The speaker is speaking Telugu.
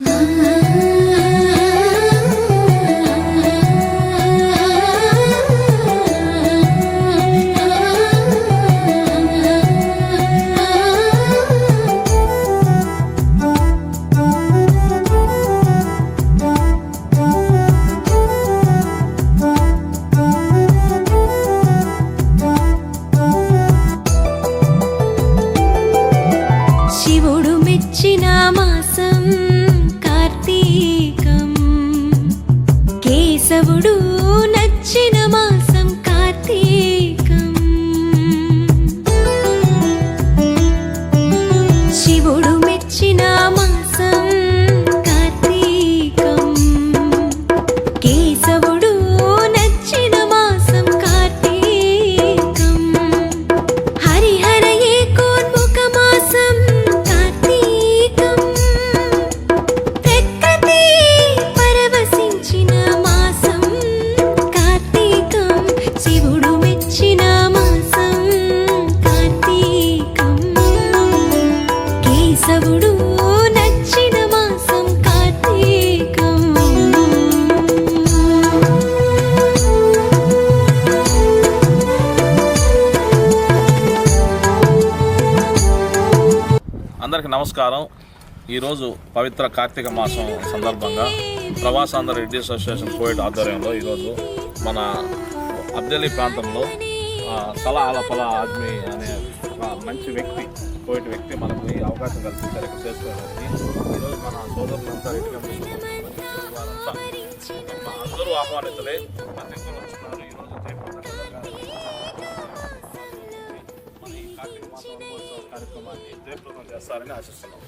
Mm-hmm. అందరికీ నమస్కారం. ఈరోజు పవిత్ర కార్తీక మాసం సందర్భంగా ప్రవాసాంధ్ర రెడ్డి అసోసియేషన్ కోవిడ్ ఆధ్వర్యంలో ఈరోజు మన అబ్దలి ప్రాంతంలో ఆ, సలా ఆలపల ఆద్మీ అనే ఒక మంచి వ్యక్తి కోవిడ్ వ్యక్తి మనకు ఈ అవకాశం కల్పించారు ఇక్కడ చేసుకోవడానికి ఈరోజు మన సోదరులంతా రెడ్డి అందరూ ఆహ్వానితులే. కార్యక్రమాన్ని జయప్రదం చేస్తారని ఆశిస్తున్నాం